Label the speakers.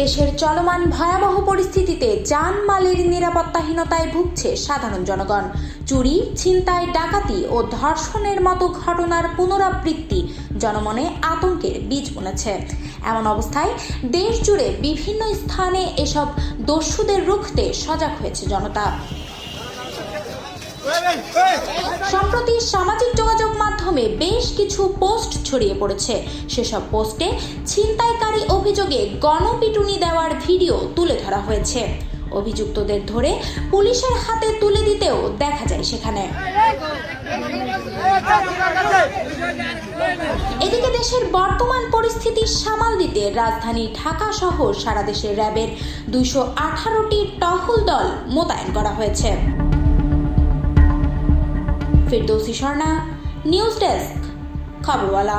Speaker 1: দেশের চলমান ভয়াবহ পরিস্থিতিতে জানমালের নিরাপত্তাহীনতায় ভুগছে সাধারণ জনগণ। চুরি ছিনতাই ডাকাতি ও ধর্ষণের মতো ঘটনার পুনরাবৃত্তি জনমনে আতঙ্কের বীজ বুনেছে। এমন অবস্থায় দেশ জুড়ে বিভিন্ন স্থানে এসব দস্যুদের রুখতে সজাগ হয়েছে জনতা। সম্প্রতি সামাজিক মাধ্যমে বেশ কিছু পোস্ট ছড়িয়ে পড়েছে। সেসব পোস্টে ছিনতাইকারী অভিযোগে গণপিটুনি দেওয়ার ভিডিও তুলে ধরা হয়েছে। অভিযুক্তদের ধরে পুলিশের হাতে তুলে দিতেও দেখা যায় সেখানে। এদিকে দেশের বর্তমান পরিস্থিতি সামাল দিতে রাজধানী ঢাকা সহ সারা দেশের র্যাবের দুইশো আঠারোটি টহল দল মোতায়েন করা হয়েছে। Firdousi Swarna news desk খবরওয়ালা।